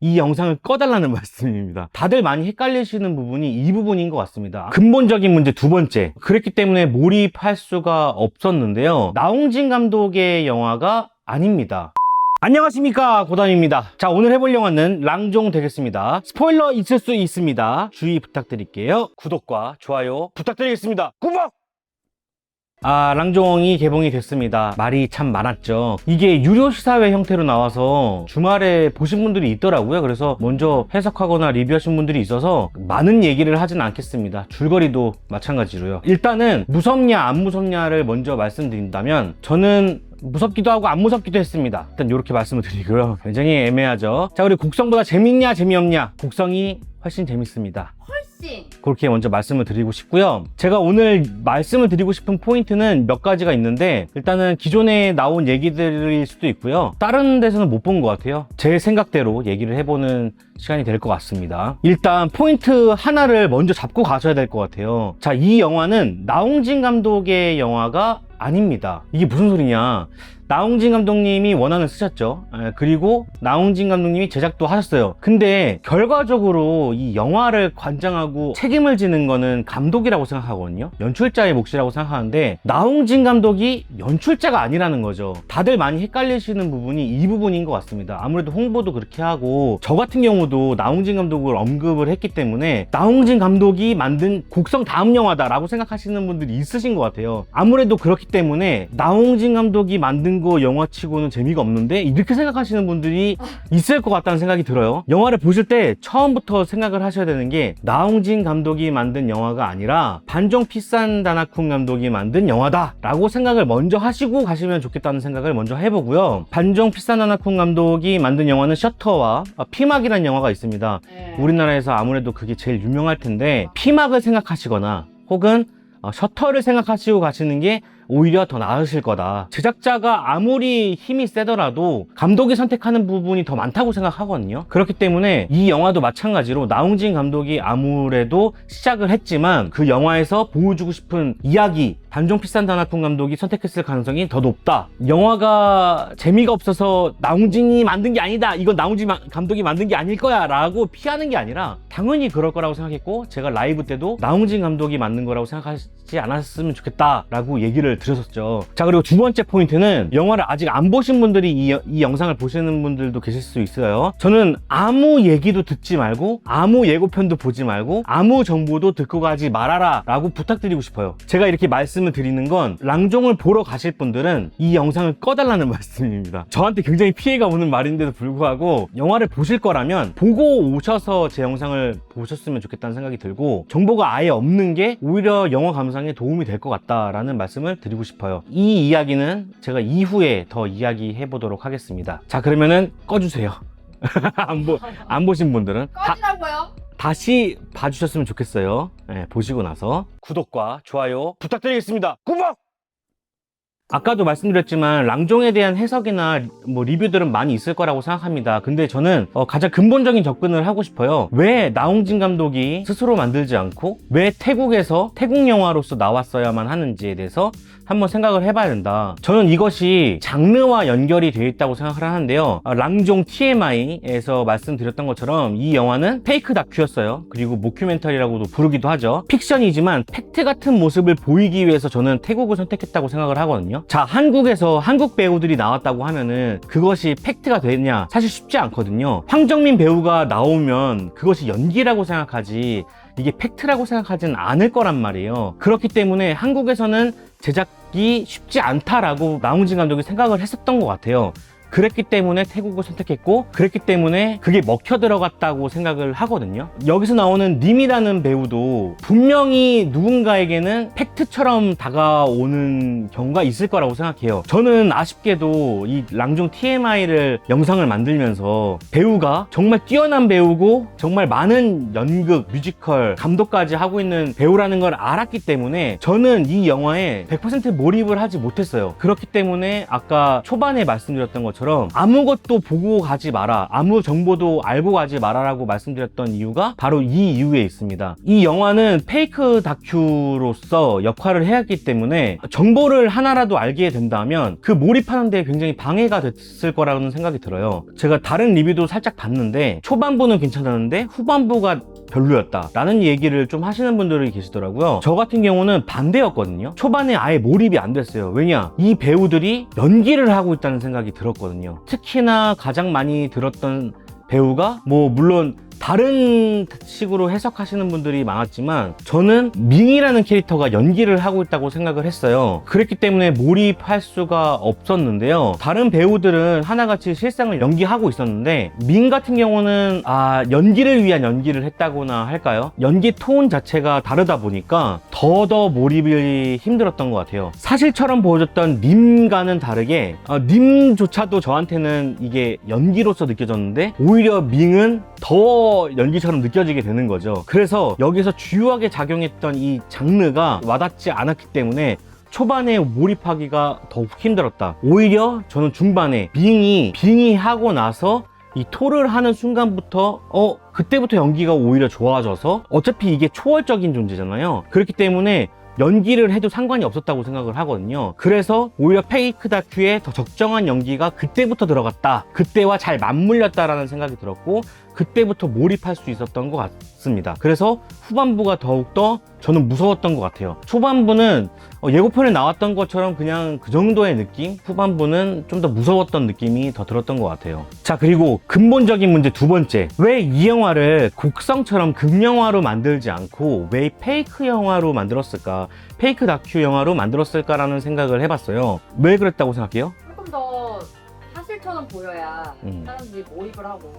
이 영상을 꺼달라는 말씀입니다. 다들 많이 헷갈리시는 부분이 이 부분인 것 같습니다. 근본적인 문제 두 번째. 그랬기 때문에 몰입할 수가 없었는데요. 나홍진 감독의 영화가 아닙니다. 안녕하십니까 고단입니다 자 오늘 해볼 영화는 랑종 되겠습니다 스포일러 있을 수 있습니다 주의 부탁드릴게요 구독과 좋아요 부탁드리겠습니다 구독! 아, 랑종이 개봉이 됐습니다. 말이 참 많았죠. 이게 유료 시사회 형태로 나와서 주말에 보신 분들이 있더라고요. 그래서 먼저 해석하거나 리뷰하신 분들이 있어서 많은 얘기를 하진 않겠습니다. 줄거리도 마찬가지로요. 일단은 무섭냐 안 무섭냐를 먼저 말씀드린다면 저는 무섭기도 하고 안 무섭기도 했습니다. 일단 이렇게 말씀을 드리고요. 굉장히 애매하죠. 자, 우리 곡성보다 재밌냐 재미없냐? 곡성이 훨씬 재밌습니다. 그렇게 먼저 말씀을 드리고 싶고요. 제가 오늘 말씀을 드리고 싶은 포인트는 몇 가지가 있는데 일단은 기존에 나온 얘기들일 수도 있고요. 다른 데서는 못 본 것 같아요. 제 생각대로 얘기를 해보는 시간이 될 것 같습니다. 일단 포인트 하나를 먼저 잡고 가셔야 될 것 같아요. 자, 이 영화는 나홍진 감독의 영화가 아닙니다. 이게 무슨 소리냐? 나홍진 감독님이 원안을 쓰셨죠. 에, 그리고 나홍진 감독님이 제작도 하셨어요. 근데 결과적으로 이 영화를 관장하고 책임을 지는 거는 감독이라고 생각하거든요. 연출자의 몫이라고 생각하는데 나홍진 감독이 연출자가 아니라는 거죠. 다들 많이 헷갈리시는 부분이 이 부분인 것 같습니다. 아무래도 홍보도 그렇게 하고 저 같은 경우도 나홍진 감독을 언급을 했기 때문에 나홍진 감독이 만든 곡성 다음 영화다 라고 생각하시는 분들이 있으신 것 같아요. 아무래도 그렇기 때문에 나홍진 감독이 만든 거 영화치고는 재미가 없는데 이렇게 생각하시는 분들이 있을 것 같다는 생각이 들어요. 영화를 보실 때 처음부터 생각을 하셔야 되는 게 나홍진 감독이 만든 영화가 아니라 반종 피산 다나쿤 감독이 만든 영화다라고 생각을 먼저 하시고 가시면 좋겠다는 생각을 먼저 해보고요. 반종 피산 다나쿤 감독이 만든 영화는 셔터와 아, 피막이라는 영화가 있습니다. 네. 우리나라에서 아무래도 그게 제일 유명할 텐데 피막을 생각하시거나 혹은 어, 셔터를 생각하시고 가시는 게 오히려 더 나으실 거다. 제작자가 아무리 힘이 세더라도 감독이 선택하는 부분이 더 많다고 생각하거든요. 그렇기 때문에 이 영화도 마찬가지로 나홍진 감독이 아무래도 시작을 했지만 그 영화에서 보여주고 싶은 이야기 반종 피산 다나쿤 감독이 선택했을 가능성이 더 높다. 영화가 재미가 없어서 나홍진이 만든 게 아니다. 이건 나홍진 마- 감독이 만든 게 아닐 거야. 라고 피하는 게 아니라 당연히 그럴 거라고 생각했고 제가 라이브 때도 나홍진 감독이 만든 거라고 생각하지 않았으면 좋겠다. 라고 얘기를 드렸었죠. 자, 그리고 두 번째 포인트는 영화를 아직 안 보신 분들이 이, 이 영상을 보시는 분들도 계실 수 있어요. 저는 아무 얘기도 듣지 말고 아무 예고편도 보지 말고 아무 정보도 듣고 가지 말아라 라고 부탁드리고 싶어요. 제가 이렇게 말씀 을 드리는 건 랑종을 보러 가실 분들은 이 영상을 꺼달라는 말씀입니다. 저한테 굉장히 피해가 오는 말인데도 불구하고 영화를 보실 거라면 보고 오셔서 제 영상을 보셨으면 좋겠다는 생각이 들고 정보가 아예 없는 게 오히려 영화 감상에 도움이 될 것 같다라는 말씀을 드리고 싶어요. 이 이야기는 제가 이후에 더 이야기해 보도록 하겠습니다. 자 그러면은 꺼주세요. 안, 보, 안 보신 분들은 다, 꺼지라고요? 다시 봐주셨으면 좋겠어요. 네, 보시고 나서 구독과 좋아요 부탁드리겠습니다. 구독! 아까도 말씀드렸지만 랑종에 대한 해석이나 뭐 리뷰들은 많이 있을 거라고 생각합니다. 근데 저는 어, 가장 근본적인 접근을 하고 싶어요. 왜 나홍진 감독이 스스로 만들지 않고 왜 태국에서 태국 영화로서 나왔어야만 하는지에 대해서 한번 생각을 해봐야 된다. 저는 이것이 장르와 연결이 되어 있다고 생각을 하는데요. 어, 랑종 TMI에서 말씀드렸던 것처럼 이 영화는 페이크 다큐였어요. 그리고 모큐멘터리라고도 부르기도 하죠. 픽션이지만 팩트 같은 모습을 보이기 위해서 저는 태국을 선택했다고 생각을 하거든요. 자, 한국에서 한국 배우들이 나왔다고 하면은 그것이 팩트가 되냐? 사실 쉽지 않거든요. 황정민 배우가 나오면 그것이 연기라고 생각하지 이게 팩트라고 생각하진 않을 거란 말이에요. 그렇기 때문에 한국에서는 제작이 쉽지 않다라고 나홍진 감독이 생각을 했었던 것 같아요. 그랬기 때문에 태국을 선택했고 그랬기 때문에 그게 먹혀 들어갔다고 생각을 하거든요. 여기서 나오는 님이라는 배우도 분명히 누군가에게는 팩트처럼 다가오는 경우가 있을 거라고 생각해요. 저는 아쉽게도 이 랑종 TMI를 영상을 만들면서 배우가 정말 뛰어난 배우고 정말 많은 연극, 뮤지컬, 감독까지 하고 있는 배우라는 걸 알았기 때문에 저는 이 영화에 100% 몰입을 하지 못했어요. 그렇기 때문에 아까 초반에 말씀드렸던 것처럼 것처럼 아무것도 보고 가지 마라. 아무 정보도 알고 가지 마라라고 말씀드렸던 이유가 바로 이 이유에 있습니다. 이 영화는 페이크 다큐로서 역할을 해왔기 때문에 정보를 하나라도 알게 된다면 그 몰입하는 데 굉장히 방해가 됐을 거라는 생각이 들어요. 제가 다른 리뷰도 살짝 봤는데 초반부는 괜찮았는데 후반부가 별로였다 라는 얘기를 좀 하시는 분들이 계시더라고요. 저 같은 경우는 반대였거든요. 초반에 아예 몰입이 안 됐어요. 왜냐? 이 배우들이 연기를 하고 있다는 생각이 들었거든요. 특히나 가장 많이 들었던 배우가 뭐 물론 다른 식으로 해석하시는 분들이 많았지만 저는 밍이라는 캐릭터가 연기를 하고 있다고 생각을 했어요. 그랬기 때문에 몰입할 수가 없었는데요. 다른 배우들은 하나같이 실상을 연기하고 있었는데 밍 같은 경우는 아 연기를 위한 연기를 했다고나 할까요? 연기 톤 자체가 다르다 보니까 더더 몰입이 힘들었던 것 같아요. 사실처럼 보여줬던 님과는 다르게 어, 님조차도 저한테는 이게 연기로서 느껴졌는데 오히려 밍은 더 연기처럼 느껴지게 되는 거죠. 그래서 여기서 주요하게 작용했던 이 장르가 와닿지 않았기 때문에 초반에 몰입하기가 더욱 힘들었다. 오히려 저는 중반에 빙이 빙이 하고 나서 이 토를 하는 순간부터 어 그때부터 연기가 오히려 좋아져서 어차피 이게 초월적인 존재잖아요. 그렇기 때문에 연기를 해도 상관이 없었다고 생각을 하거든요. 그래서 오히려 페이크 다큐에 더 적정한 연기가 그때부터 들어갔다. 그때와 잘 맞물렸다라는 생각이 들었고 그때부터 몰입할 수 있었던 것 같습니다. 그래서 후반부가 더욱더 저는 무서웠던 것 같아요. 초반부는 어, 예고편에 나왔던 것처럼 그냥 그 정도의 느낌? 후반부는 좀 더 무서웠던 느낌이 더 들었던 것 같아요. 자, 그리고 근본적인 문제 두 번째. 왜 이 영화를 곡성처럼 극영화로 만들지 않고 왜 페이크 영화로 만들었을까? 페이크 다큐 영화로 만들었을까라는 생각을 해봤어요. 왜 그랬다고 생각해요? 사실처럼 보여야 음. 사람들이 몰입을 하고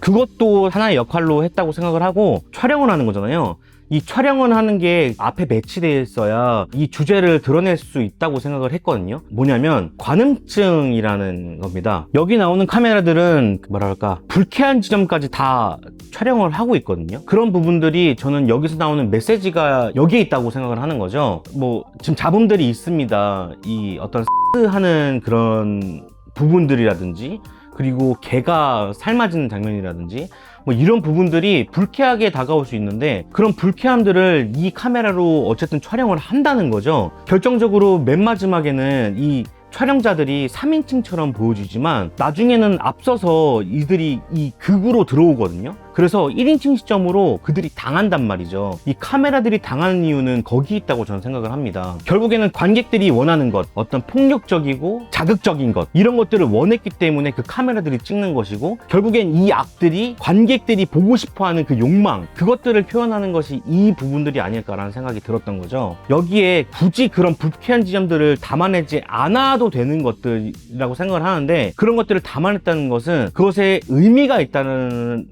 그것도 하나의 역할로 했다고 생각을 하고 촬영을 하는 거잖아요. 이 촬영을 하는 게 앞에 배치되어 있어야 이 주제를 드러낼 수 있다고 생각을 했거든요. 뭐냐면 관음증이라는 겁니다. 여기 나오는 카메라들은 뭐랄까 불쾌한 지점까지 다 촬영을 하고 있거든요. 그런 부분들이 저는 여기서 나오는 메시지가 여기에 있다고 생각을 하는 거죠. 뭐 지금 잡음들이 있습니다. 이 어떤 하는 그런 부분들이라든지 그리고 개가 삶아지는 장면이라든지 뭐 이런 부분들이 불쾌하게 다가올 수 있는데 그런 불쾌함들을 이 카메라로 어쨌든 촬영을 한다는 거죠. 결정적으로 맨 마지막에는 이 촬영자들이 3인칭처럼 보여주지만 나중에는 앞서서 이들이 이 극으로 들어오거든요. 그래서 1인칭 시점으로 그들이 당한단 말이죠. 이 카메라들이 당하는 이유는 거기 있다고 저는 생각을 합니다. 결국에는 관객들이 원하는 것, 어떤 폭력적이고 자극적인 것, 이런 것들을 원했기 때문에 그 카메라들이 찍는 것이고, 결국엔 이 악들이 관객들이 보고 싶어 하는 그 욕망, 그것들을 표현하는 것이 이 부분들이 아닐까라는 생각이 들었던 거죠. 여기에 굳이 그런 불쾌한 지점들을 담아내지 않아도 되는 것들이라고 생각을 하는데, 그런 것들을 담아냈다는 것은 그것에 의미가 있다는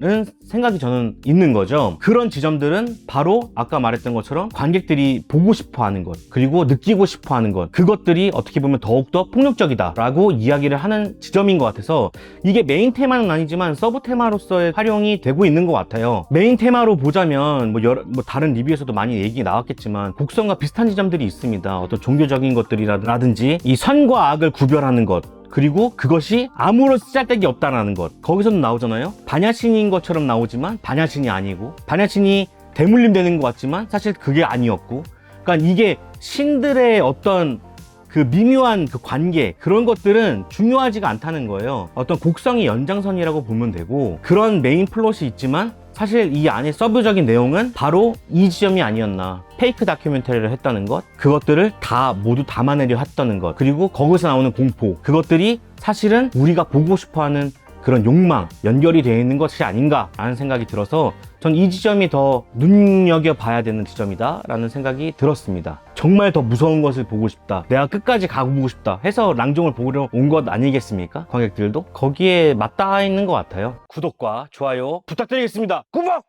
생각이 저는 있는 거죠. 그런 지점들은 바로 아까 말했던 것처럼 관객들이 보고 싶어 하는 것, 그리고 느끼고 싶어 하는 것, 그것들이 어떻게 보면 더욱더 폭력적이다라고 이야기를 하는 지점인 것 같아서 이게 메인 테마는 아니지만 서브 테마로서의 활용이 되고 있는 것 같아요. 메인 테마로 보자면 뭐, 여러, 뭐 다른 리뷰에서도 많이 얘기 나왔겠지만 곡성과 비슷한 지점들이 있습니다. 어떤 종교적인 것들이라든지 이 선과 악을 구별하는 것, 그리고 그것이 아무런 쓰잘데기 없다라는 것. 거기서도 나오잖아요. 반야신인 것처럼 나오지만 반야신이 아니고 반야신이 대물림 되는 것 같지만 사실 그게 아니었고. 그러니까 이게 신들의 어떤 그 미묘한 그 관계 그런 것들은 중요하지가 않다는 거예요. 어떤 곡성의 연장선이라고 보면 되고 그런 메인 플롯이 있지만 사실 이 안에 서브적인 내용은 바로 이 지점이 아니었나. 페이크 다큐멘터리를 했다는 것, 그것들을 다 모두 담아내려 했다는 것, 그리고 거기서 나오는 공포, 그것들이 사실은 우리가 보고 싶어 하는 그런 욕망, 연결이 되어 있는 것이 아닌가라는 생각이 들어서 전 이 지점이 더 눈여겨봐야 되는 지점이다라는 생각이 들었습니다. 정말 더 무서운 것을 보고 싶다. 내가 끝까지 가보고 싶다. 해서 랑종을 보러 온 것 아니겠습니까? 관객들도 거기에 맞닿아 있는 것 같아요. 구독과 좋아요 부탁드리겠습니다. 구독!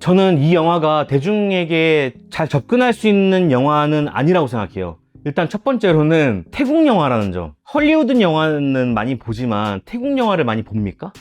저는 이 영화가 대중에게 잘 접근할 수 있는 영화는 아니라고 생각해요. 일단 첫 번째로는 태국 영화라는 점. 헐리우드 영화는 많이 보지만 태국 영화를 많이 봅니까?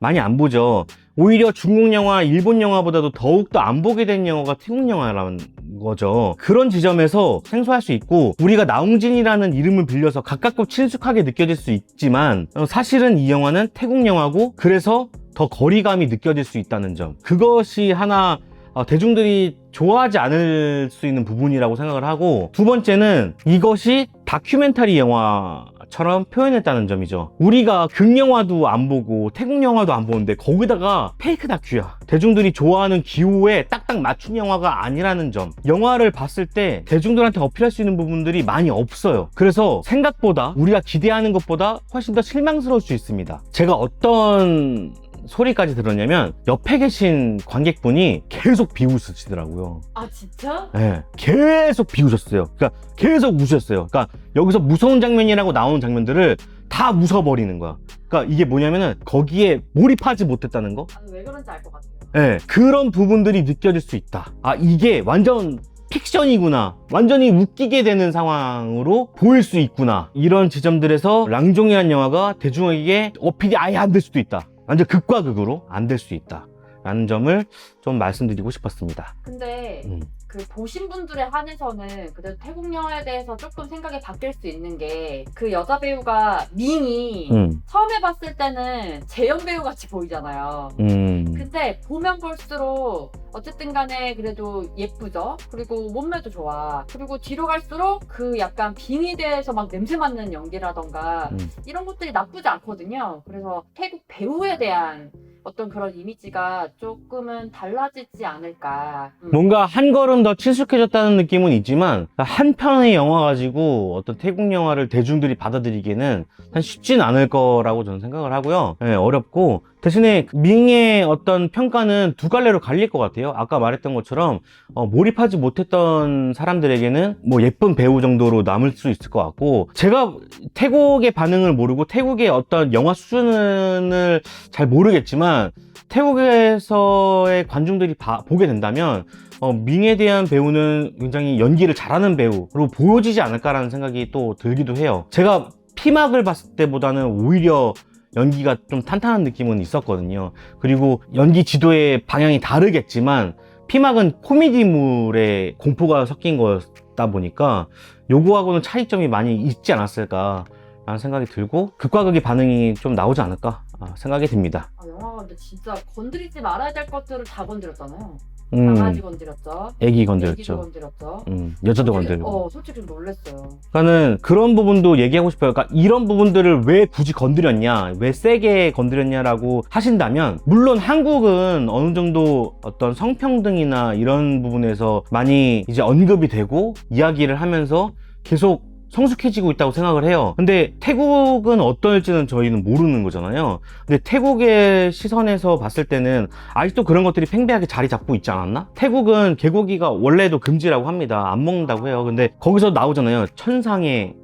많이 안 보죠. 오히려 중국 영화, 일본 영화보다도 더욱더 안 보게 된 영화가 태국 영화라는 거죠. 그런 지점에서 생소할 수 있고 우리가 나홍진이라는 이름을 빌려서 가깝고 친숙하게 느껴질 수 있지만 어, 사실은 이 영화는 태국 영화고 그래서 더 거리감이 느껴질 수 있다는 점. 그것이 하나 어, 대중들이 좋아하지 않을 수 있는 부분이라고 생각을 하고 두 번째는 이것이 다큐멘터리 영화 처럼 표현했다는 점이죠. 우리가 극영화도 안 보고 태국 영화도 안 보는데 거기다가 페이크 다큐야. 대중들이 좋아하는 기호에 딱딱 맞춘 영화가 아니라는 점. 영화를 봤을 때 대중들한테 어필할 수 있는 부분들이 많이 없어요. 그래서 생각보다 우리가 기대하는 것보다 훨씬 더 실망스러울 수 있습니다. 제가 어떤 소리까지 들었냐면 옆에 계신 관객분이 계속 비웃으시더라고요. 아 진짜? 예, 계속 비웃었어요. 그러니까 계속 웃으셨어요. 그러니까 여기서 무서운 장면이라고 나오는 장면들을 다 웃어버리는 거야. 그러니까 이게 뭐냐면은 거기에 몰입하지 못했다는 거. 아니 왜 그런지 알 것 같아요. 예, 그런 부분들이 느껴질 수 있다. 아, 이게 완전 픽션이구나. 완전히 웃기게 되는 상황으로 보일 수 있구나. 이런 지점들에서 랑종이라는 영화가 대중에게 어필이 아예 안 될 수도 있다. 완전 극과 극으로 안 될 수 있다. 라는 점을 좀 말씀드리고 싶었습니다. 근데 음. 그 보신 분들에 한해서는 그래도 태국 영화에 대해서 조금 생각이 바뀔 수 있는 게 그 여자 배우가 밍이 음, 처음에 봤을 때는 재현 배우 같이 보이잖아요. 음, 근데 보면 볼수록 어쨌든 간에 그래도 예쁘죠? 그리고 몸매도 좋아. 그리고 뒤로 갈수록 그 약간 빙이 대해서 막 냄새 맡는 연기라던가 음. 이런 것들이 나쁘지 않거든요. 그래서 태국 배우에 대한 어떤 그런 이미지가 조금은 달라지지 않을까. 음. 뭔가 한 걸음 더 친숙해졌다는 느낌은 있지만 한 편의 영화 가지고 어떤 태국 영화를 대중들이 받아들이기에는 한 쉽진 않을 거라고 저는 생각을 하고요. 예, 어렵고 대신에 밍의 어떤 평가는 두 갈래로 갈릴 것 같아요. 아까 말했던 것처럼 어, 몰입하지 못했던 사람들에게는 뭐 예쁜 배우 정도로 남을 수 있을 것 같고 제가 태국의 반응을 모르고 태국의 어떤 영화 수준을 잘 모르겠지만 태국에서의 관중들이 봐- 보게 된다면 어, 밍에 대한 배우는 굉장히 연기를 잘하는 배우로 보여지지 않을까라는 생각이 또 들기도 해요. 제가 피막을 봤을 때보다는 오히려 연기가 좀 탄탄한 느낌은 있었거든요. 그리고 연기 지도의 방향이 다르겠지만 피막은 코미디물에 공포가 섞인 거다 보니까 요거하고는 차이점이 많이 있지 않았을까 라는 생각이 들고 극과 극의 반응이 좀 나오지 않을까 아, 생각이 듭니다. 아, 영화가 근데 진짜 건드리지 말아야 될 것들을 다 건드렸잖아요. 음, 강아지 건드렸죠. 애기 애기도 건드렸죠. 건드렸죠. 음, 여자도 솔직히- 건드리고. 어, 솔직히 좀 놀랬어요. 그러니까는 그런 부분도 얘기하고 싶어요. 그러니까 이런 부분들을 왜 굳이 건드렸냐, 왜 세게 건드렸냐라고 하신다면, 물론 한국은 어느 정도 어떤 성평등이나 이런 부분에서 많이 이제 언급이 되고 이야기를 하면서 계속 성숙해지고 있다고 생각을 해요. 근데 태국은 어떨지는 저희는 모르는 거잖아요. 근데 태국의 시선에서 봤을 때는 아직도 그런 것들이 팽배하게 자리 잡고 있지 않았나? 태국은 개고기가 원래도 금지라고 합니다. 안 먹는다고 해요. 근데 거기서 나오잖아요. 천상의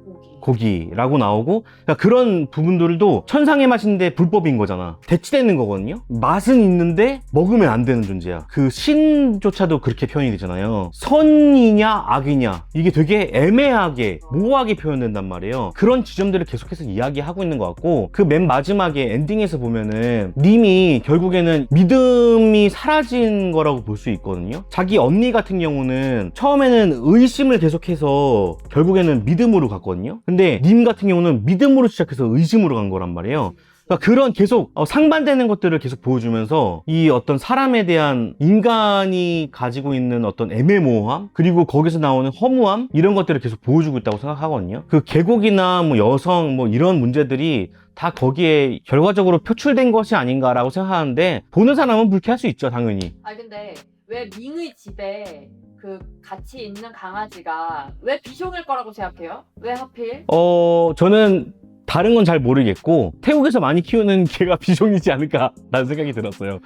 고기. 고기라고 나오고 그러니까 그런 부분들도 천상의 맛인데 불법인 거잖아. 대치되는 거거든요. 맛은 있는데 먹으면 안 되는 존재야. 그 신조차도 그렇게 표현이 되잖아요. 선이냐 악이냐. 이게 되게 애매하게 모호하게 표현된단 말이에요. 그런 지점들을 계속해서 이야기하고 있는 것 같고 그 맨 마지막에 엔딩에서 보면은 님이 결국에는 믿음이 사라진 거라고 볼 수 있거든요. 자기 언니 같은 경우는 처음에는 의심을 계속해서 결국에는 믿음으로 갔거든요 근데 님 같은 경우는 믿음으로 시작해서 의심으로 간 거란 말이에요. 그러니까 그런 계속 어, 상반되는 것들을 계속 보여주면서 이 어떤 사람에 대한 인간이 가지고 있는 어떤 애매모호함 그리고 거기서 나오는 허무함 이런 것들을 계속 보여주고 있다고 생각하거든요. 그 계곡이나 뭐 여성 뭐 이런 문제들이 다 거기에 결과적으로 표출된 것이 아닌가라고 생각하는데 보는 사람은 불쾌할 수 있죠 당연히. 아니 근데 왜 밍의 집에 그 같이 있는 강아지가 왜 비숑일 거라고 생각해요? 왜 하필? 어, 저는 다른 건 잘 모르겠고 태국에서 많이 키우는 개가 비숑이지 않을까라는 생각이 들었어요.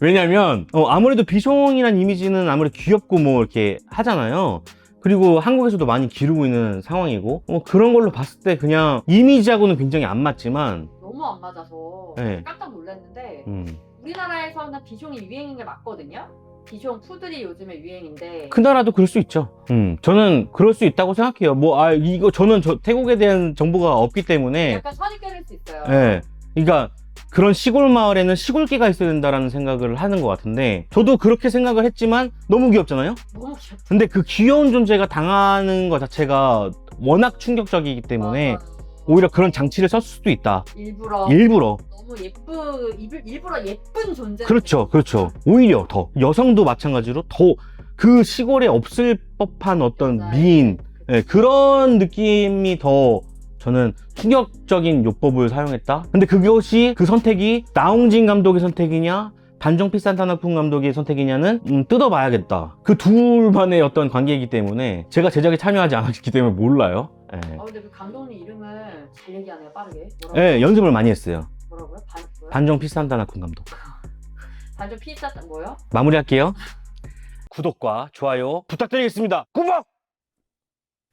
왜냐면 어, 아무래도 비숑이란 이미지는 아무래도 귀엽고 뭐 이렇게 하잖아요. 그리고 한국에서도 많이 기르고 있는 상황이고 뭐 그런 걸로 봤을 때 그냥 이미지하고는 굉장히 안 맞지만 너무 안 맞아서 네. 깜짝 놀랐는데 음, 우리나라에서는 비숑이 유행인 게 맞거든요? 비숑 푸들이 요즘에 유행인데 그 나라도 그럴 수 있죠. 음, 저는 그럴 수 있다고 생각해요. 뭐 아 이거 저는 저 태국에 대한 정보가 없기 때문에 약간 선이 끓일 수 있어요. 예. 그러니까 그런 시골 마을에는 시골기가 있어야 된다라는 생각을 하는 것 같은데 저도 그렇게 생각을 했지만 너무 귀엽잖아요? 너무 귀엽다. 근데 그 귀여운 존재가 당하는 것 자체가 워낙 충격적이기 때문에 맞아. 오히려 그런 장치를 썼을 수도 있다. 일부러 일부러. 너무 예쁘 일부- 일부러 예쁜 존재. 그렇죠, 그렇죠. 오히려 더 여성도 마찬가지로 더 그 시골에 없을 법한 어떤 맞아요. 미인 예, 그런 느낌이 더 저는 충격적인 요법을 사용했다. 근데 그것이 그 선택이 나홍진 감독의 선택이냐 단종피 산타나풍 감독의 선택이냐는 음, 뜯어봐야겠다. 그 둘만의 어떤 관계이기 때문에 제가 제작에 참여하지 않았기 때문에 몰라요. 예, 아 근데 그 감독님 이름을 잘 얘기하네요 빠르게. 뭐라고? 예, 연습을 많이 했어요. 뭐라고요? 반 뭐요? 단종피 산타나풍 감독. 반전 피자 뭐요? 마무리할게요. 구독과 좋아요 부탁드리겠습니다. 구독!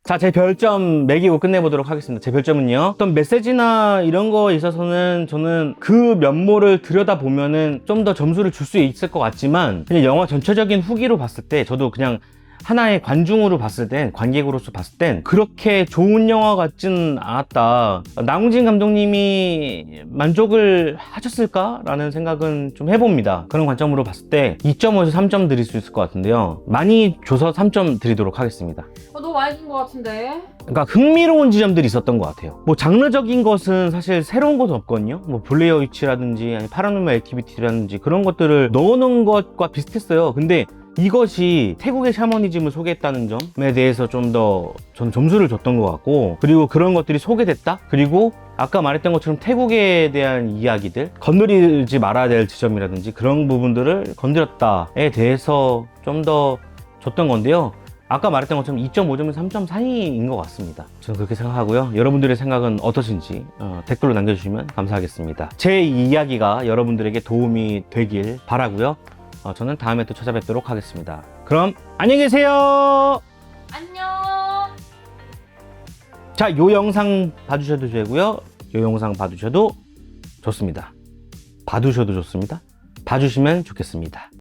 자, 제 별점 매기고 끝내보도록 하겠습니다. 제 별점은요. 어떤 메시지나 이런 거에 있어서는 저는 그 면모를 들여다보면은 좀 더 점수를 줄 수 있을 것 같지만 그냥 영화 전체적인 후기로 봤을 때 저도 그냥 하나의 관중으로 봤을 땐 관객으로서 봤을 땐 그렇게 좋은 영화 같진 않았다. 나홍진 감독님이 만족을 하셨을까라는 생각은 좀 해봅니다. 그런 관점으로 봤을 때 2.5에서 3점 드릴 수 있을 것 같은데요. 많이 줘서 3점 드리도록 하겠습니다. 어, 너무 많이 준 것 같은데. 그러니까 흥미로운 지점들이 있었던 것 같아요. 뭐 장르적인 것은 사실 새로운 것은 없거든요. 뭐 블레이어 위치라든지 아니 파라노멀 액티비티라든지 그런 것들을 넣어놓은 것과 비슷했어요. 근데 이것이 태국의 샤머니즘을 소개했다는 점에 대해서 좀더전 점수를 줬던 것 같고 그리고 그런 것들이 소개됐다? 그리고 아까 말했던 것처럼 태국에 대한 이야기들 건드리지 말아야 될 지점이라든지 그런 부분들을 건드렸다에 대해서 좀 더 줬던 건데요. 아까 말했던 것처럼 2.5점에서 3점 사이인 것 같습니다. 저는 그렇게 생각하고요. 여러분들의 생각은 어떠신지 어, 댓글로 남겨주시면 감사하겠습니다. 제 이야기가 여러분들에게 도움이 되길 바라고요 어, 저는 다음에 또 찾아뵙도록 하겠습니다. 그럼 안녕히 계세요. 안녕. 자, 요 영상 봐주셔도 되고요. 요 영상 봐주셔도 좋습니다. 봐두셔도 좋습니다. 봐주시면 좋겠습니다.